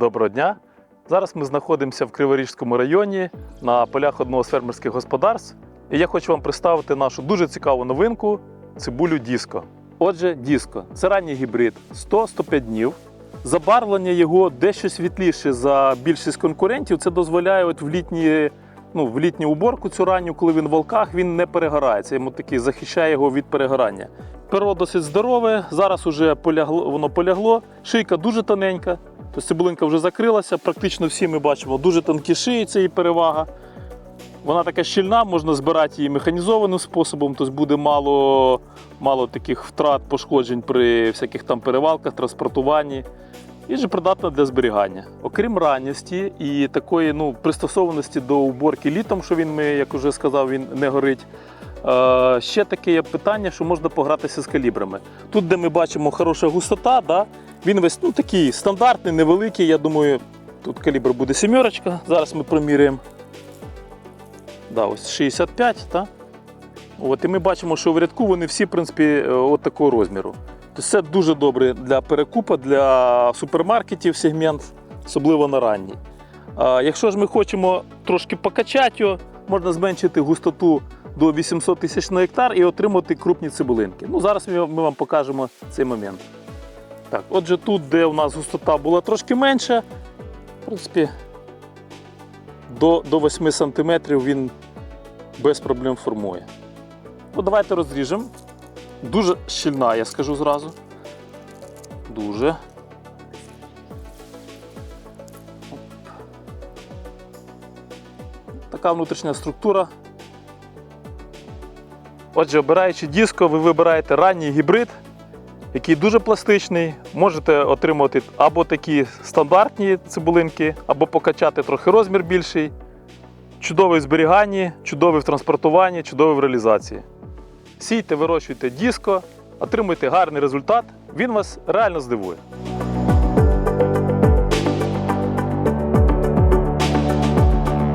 Доброго дня! Зараз ми знаходимося в Криворіжському районі на полях одного з фермерських господарств. І я хочу вам представити нашу дуже цікаву новинку цибулю Діско. Отже, Діско це ранній гібрид 100-105 днів. Забарвлення його дещо світліше за більшість конкурентів. Це дозволяє от в літні, ну, в літню уборку цю ранню, коли він в волках, він не перегорається. Йому такий захищає його від перегорання. Перо досить здорове, зараз уже полягло, воно полягло. Шийка дуже тоненька. Тобто цибулинка вже закрилася. Практично всі ми бачимо дуже тонкі шиї, це її перевага. Вона така щільна, можна збирати її механізованим способом, тобто буде мало, мало таких втрат, пошкоджень при всяких там перевалках, транспортуванні. І же придатна для зберігання. Окрім ранністі і такої ну, пристосованості до уборки літом, що він, як вже сказав, він не горить. Е, ще таке є питання, що можна погратися з калібрами. Тут, де ми бачимо хороша густота, да, він весь ну, такий стандартний, невеликий. Я думаю, тут калібр буде сімерочка. Зараз ми проміряємо. Да, ось 65, так? От, і ми бачимо, що в рядку вони всі, в принципі, е, от такого розміру. Тобто це дуже добре для перекупа, для супермаркетів сегмент, особливо на ранній. А, якщо ж ми хочемо трошки покачати його, можна зменшити густоту до 800 тисяч на гектар і отримати крупні цибулинки. Ну, зараз ми вам покажемо цей момент. Так, отже, тут, де у нас густота була трошки менша, в принципі, до, до 8 см він без проблем формує. Ну, давайте розріжемо. Дуже щільна, я скажу зразу. Дуже. Така внутрішня структура. Отже, обираючи диско, ви вибираєте ранній гібрид, який дуже пластичний. Можете отримати або такі стандартні цибулинки, або покачати трохи розмір більший. Чудовий в зберіганні, чудовий в транспортуванні, чудовий в реалізації. Сійте, вирощуйте диско, отримуйте гарний результат, він вас реально здивує.